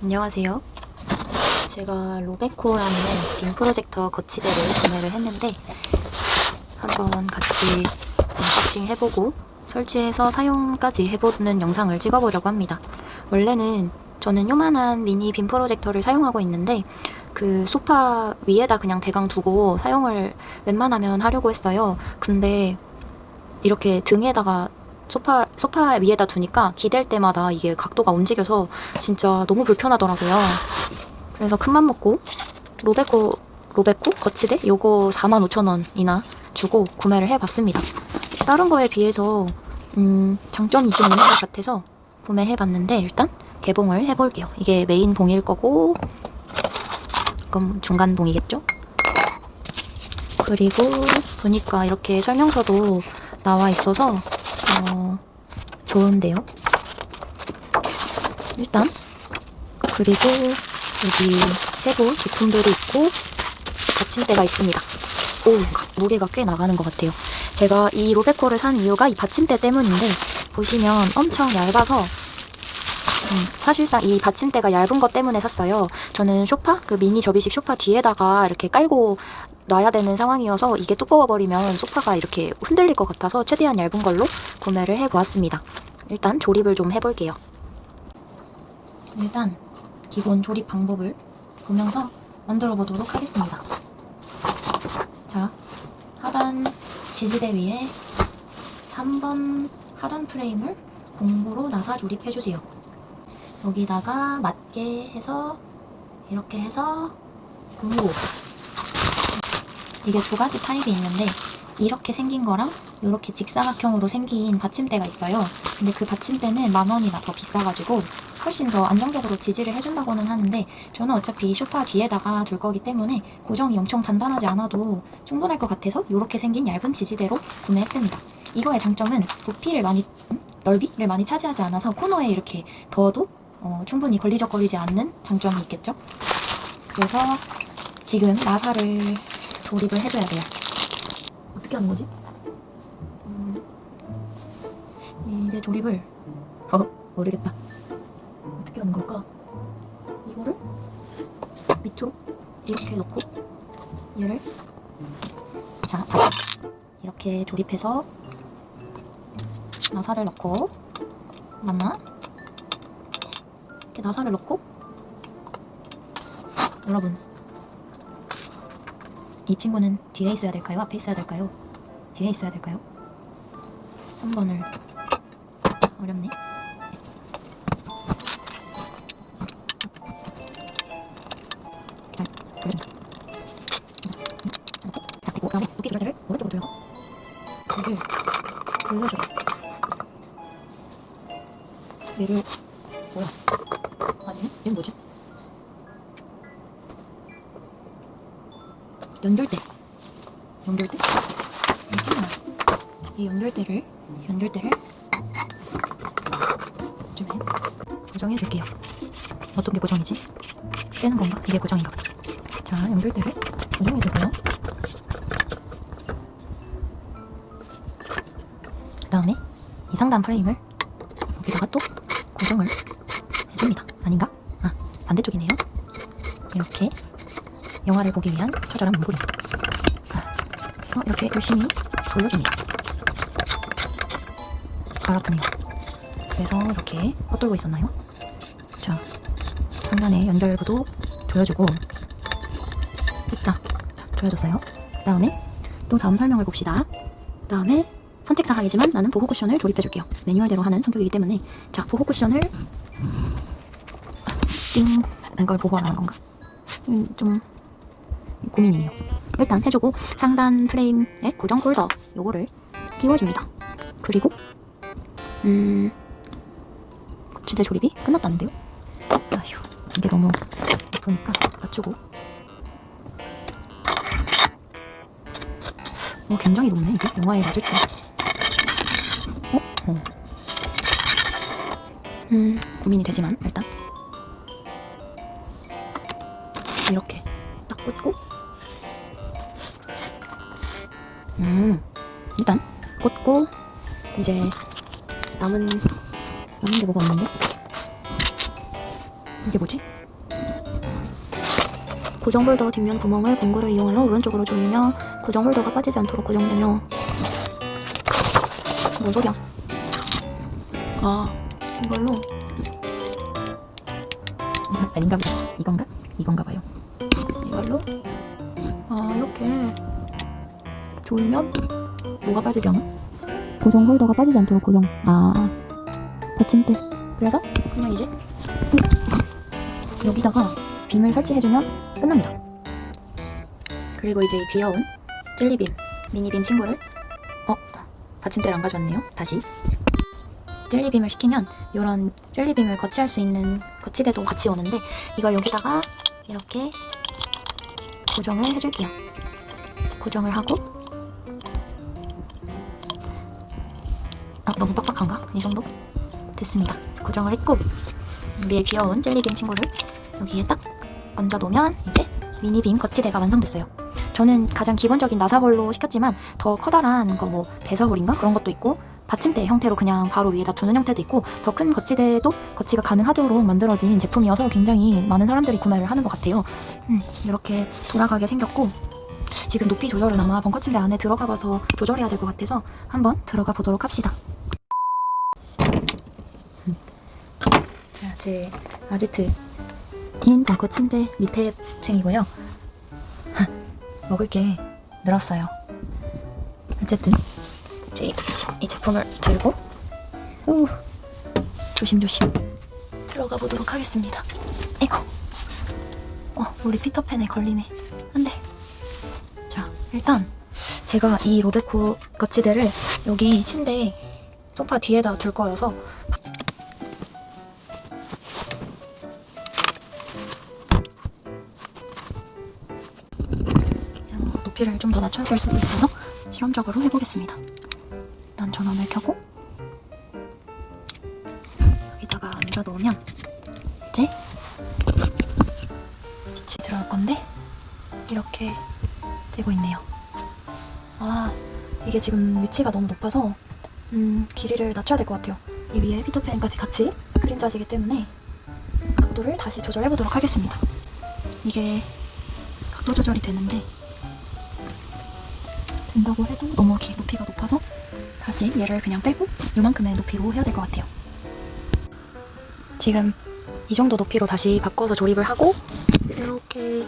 안녕하세요. 제가 로베코라는 빔 프로젝터 거치대를 구매를 했는데 한번 같이 언박싱 해보고 설치해서 사용까지 해보는 영상을 찍어보려고 합니다. 원래는 저는 요만한 미니 빔 프로젝터를 사용하고 있는데 그 소파 위에다 그냥 대강 두고 사용을 웬만하면 하려고 했어요. 근데 이렇게 등에다가 소파 소파 위에다 두니까 기댈 때마다 이게 각도가 움직여서 진짜 너무 불편하더라고요. 그래서 큰맘 먹고 로베코 로베코 거치대 요거 45,000원이나 주고 구매를 해봤습니다. 다른 거에 비해서 음, 장점이 좀 있는 것 같아서 구매해봤는데 일단 개봉을 해볼게요. 이게 메인 봉일 거고 이건 중간 봉이겠죠? 그리고 보니까 이렇게 설명서도 나와 있어서 어, 좋은데요. 일단 그리고 여기 세부 부품들이 있고 받침대가 있습니다. 오, 가- 무게가 꽤 나가는 것 같아요. 제가 이 로베코를 산 이유가 이 받침대 때문인데 보시면 엄청 얇아서 음, 사실상 이 받침대가 얇은 것 때문에 샀어요. 저는 쇼파, 그 미니 접이식 쇼파 뒤에다가 이렇게 깔고 놔야 되는 상황이어서 이게 두꺼워 버리면 소파가 이렇게 흔들릴 것 같아서 최대한 얇은 걸로 구매를 해보았습니다. 일단 조립을 좀 해볼게요. 일단 기본 조립 방법을 보면서 만들어 보도록 하겠습니다. 자, 하단 지지대 위에 3번 하단 프레임을 공구로 나사 조립해 주세요. 여기다가 맞게 해서 이렇게 해서 공구 이게 두 가지 타입이 있는데 이렇게 생긴 거랑 이렇게 직사각형으로 생긴 받침대가 있어요. 근데 그 받침대는 만 원이나 더 비싸가지고 훨씬 더 안정적으로 지지를 해준다고는 하는데 저는 어차피 소파 뒤에다가 둘 거기 때문에 고정이 엄청 단단하지 않아도 충분할 것 같아서 이렇게 생긴 얇은 지지대로 구매했습니다. 이거의 장점은 부피를 많이 음? 넓이를 많이 차지하지 않아서 코너에 이렇게 둬도 어, 충분히 걸리적거리지 않는 장점이 있겠죠. 그래서 지금 나사를 조립을 해줘야 돼요. 어떻게 하는 거지? 음, 이게 조립을 어 모르겠다. 어떻게 하는 걸까? 이거를 밑으로 이렇게 놓고 얘를 자 다시 이렇게 조립해서 나사를 넣고 맞나? 이렇게 나사를 넣고 여러분 이 친구는 뒤에 있어야 될까요? 앞에 있어야 될까요? 뒤에 있어야 될까요? 3번을 어렵네. 그리고 다음에. 얘를 뭐야? 아니네? 얘는 뭐지? 연결대. 연결대? 잠깐만. 이 연결대를 연결대를 좀 해. 고정해 줄게요. 어떤 게 고정이지? 빼는 건가? 이게 고정인가 보다. 자, 연결대를 고정해 주고요. 그 다음에 이 상단 프레임을 여기다가 또 고정을 해줍니다. 아닌가? 아, 반대쪽이네요. 이렇게 영화를 보기 위한 처절한 문구리. 어, 이렇게 열심히 돌려줍니다. 갈아프네요. 그래서 이렇게 헛돌고 있었나요? 자, 상단에 연결부도 조여주고 됐다. 자, 조여줬어요. 그 다음에 또 다음 설명을 봅시다. 그 다음에 선택 사항이지만 나는 보호 쿠션을 조립해줄게요. 매뉴얼대로 하는 성격이기 때문에 자, 보호 쿠션을 아, 띵 이걸 보호하라는 건가? 음, 좀 고민이네요. 일단 해주고 상단 프레임에 고정 홀더 요거를 끼워줍니다. 그리고 음 거치대 조립이 끝났다는데요. 아휴 이게 너무 높으니까 맞추고 어 굉장히 높네 이게 영화에 맞을지. 어? 어. 음 고민이 되지만 일단 이렇게 딱 꽂고 음 일단 꽂고 이제 남은 남은 게 뭐가 없는데? 이게 뭐지? 고정 홀더 뒷면 구멍을 공구를 이용하여 오른쪽으로 조이며 고정 홀더가 빠지지 않도록 고정되며. 뭔 소리야? 아 이걸로? 아닌가 보다. 이건가? 이건가 봐요. 이걸로? 아 이렇게 조이면 뭐가 빠지지 않아? 고정 홀더가 빠지지 않도록 고정 아 받침대 그래서 그냥 이제 여기다가 빔을 설치해주면 끝납니다. 그리고 이제 이 귀여운 젤리빔, 미니빔 친구를 어? 받침대를 안 가져왔네요. 다시 젤리빔을 시키면 이런 젤리빔을 거치할 수 있는 거치대도 같이 오는데 이걸 여기다가 이렇게 고정을 해줄게요. 고정을 하고 너무 빡빡한가? 이 정도? 됐습니다. 고정을 했고 우리의 귀여운 젤리빔 친구를 여기에 딱 얹어놓으면 이제 미니빔 거치대가 완성됐어요. 저는 가장 기본적인 나사홀로 시켰지만 더 커다란 거뭐 대사홀인가 그런 것도 있고 받침대 형태로 그냥 바로 위에다 두는 형태도 있고 더 큰 거치대도 거치가 가능하도록 만들어진 제품이어서 굉장히 많은 사람들이 구매를 하는 것 같아요. 음, 이렇게 돌아가게 생겼고 지금 높이 조절은 아마 벙커침대 안에 들어가 봐서 조절해야 될 것 같아서 한번 들어가 보도록 합시다. 제 아지트 인 벙커 침대 밑에 층이고요. 먹을 게 늘었어요. 어쨌든 이, 이 제품을 들고 후, 조심조심 들어가 보도록 하겠습니다. 이거 어 우리 피터팬에 걸리네. 안돼. 자 일단 제가 이 로베코 거치대를 여기 침대 소파 뒤에다 둘 거여서 높이를 좀 더 낮춰줄 수도 있어서 실험적으로 해보겠습니다. 일단 전원을 켜고 여기다가 얹어 놓으면 이제 빛이 들어올 건데 이렇게 되고 있네요. 아 이게 지금 위치가 너무 높아서 음, 길이를 낮춰야 될 것 같아요. 이 위에 피터팬까지 같이 그림자지기 때문에 각도를 다시 조절해 보도록 하겠습니다. 이게 각도 조절이 되는데 된다고 해도 너무 기, 높이가 높아서 다시 얘를 그냥 빼고 이만큼의 높이로 해야 될 것 같아요. 지금 이 정도 높이로 다시 바꿔서 조립을 하고 이렇게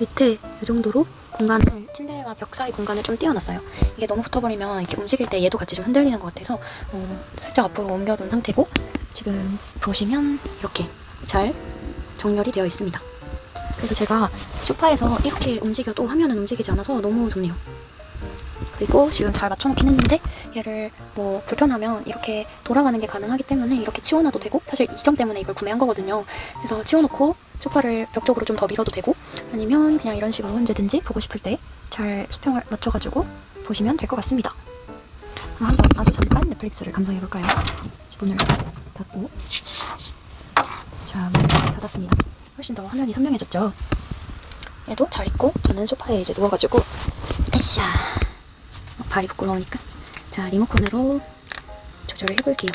밑에 이 정도로 공간을 침대와 벽 사이 공간을 좀 띄워놨어요. 이게 너무 붙어버리면 이렇게 움직일 때 얘도 같이 좀 흔들리는 것 같아서 어, 살짝 앞으로 옮겨둔 상태고 지금 보시면 이렇게 잘 정렬이 되어 있습니다. 그래서 제가 소파에서 이렇게 움직여도 화면은 움직이지 않아서 너무 좋네요. 그리고 지금 잘 맞춰놓긴 했는데 얘를 뭐 불편하면 이렇게 돌아가는 게 가능하기 때문에 이렇게 치워놔도 되고 사실 이 점 때문에 이걸 구매한 거거든요. 그래서 치워놓고 소파를 벽 쪽으로 좀 더 밀어도 되고 아니면 그냥 이런 식으로 언제든지 보고 싶을 때 잘 수평을 맞춰가지고 보시면 될 것 같습니다. 한번 아주 잠깐 넷플릭스를 감상해볼까요? 문을 닫고 자, 문 닫았습니다. 훨씬 더 화면이 선명해졌죠? 얘도 잘 있고 저는 소파에 이제 누워가지고 에쌰 어, 발이 부끄러우니까. 자 리모컨으로 조절을 해볼게요.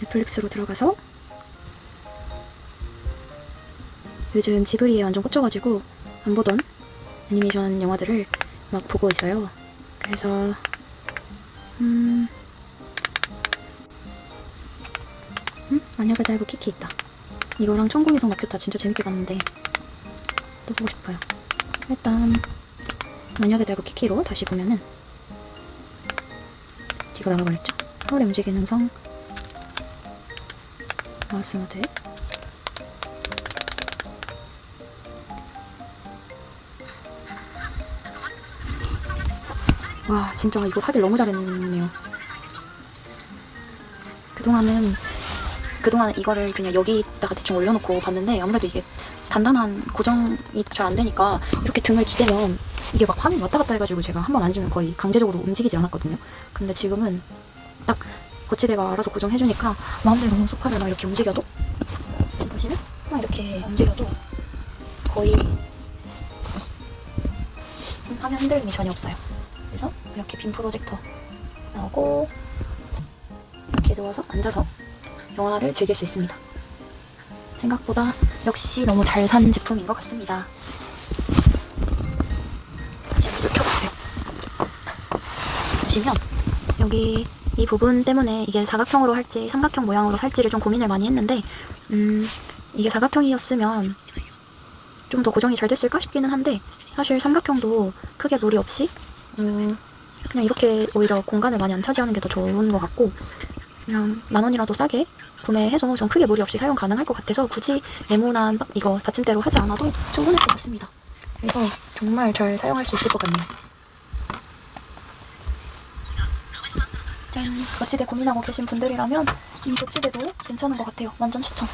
넷플릭스로 들어가서 요즘 지브리에 완전 꽂혀가지고 안 보던 애니메이션 영화들을 막 보고 있어요. 그래서 음... 음? 마녀가 달고 키키 있다. 이거랑 천국의 성 막혔다. 진짜 재밌게 봤는데. 또 보고 싶어요. 일단 마녀의 달고 키키로 다시 보면은 뒤로 나가버렸죠. 하울의 움직이는 성 마우스 모드 와 진짜 이거 사길 너무 잘했네요. 그동안은 그동안 이거를 그냥 여기다가 대충 올려놓고 봤는데 아무래도 이게 단단한 고정이 잘 안 되니까 이렇게 등을 기대면 이게 막 화면이 왔다 갔다 해가지고 제가 한 번 앉으면 거의 강제적으로 움직이지 않았거든요. 근데 지금은 딱 거치대가 알아서 고정해주니까 마음대로 소파를 막 이렇게 움직여도 보시면 막 이렇게 움직여도 거의 화면 흔들림이 전혀 없어요. 그래서 이렇게 빔 프로젝터 나오고 이렇게 누워서 앉아서 영화를 즐길 수 있습니다. 생각보다 역시 너무 잘 산 제품인 것 같습니다. 다시 불을 켜볼게요. 보시면 여기 이 부분 때문에 이게 사각형으로 할지 삼각형 모양으로 살지를 좀 고민을 많이 했는데 음, 이게 사각형이었으면 좀 더 고정이 잘 됐을까 싶기는 한데 사실 삼각형도 크게 무리 없이 음, 그냥 이렇게 오히려 공간을 많이 안 차지하는 게 더 좋은 것 같고 그냥 만 원이라도 싸게 구매해서 좀 크게 무리 없이 사용 가능할 것 같아서 굳이 네모난 바- 이거 받침대로 하지 않아도 충분할 것 같습니다. 그래서 정말 잘 사용할 수 있을 것 같네요. 짠! 거치대 고민하고 계신 분들이라면 이 거치대도 괜찮은 것 같아요. 완전 추천.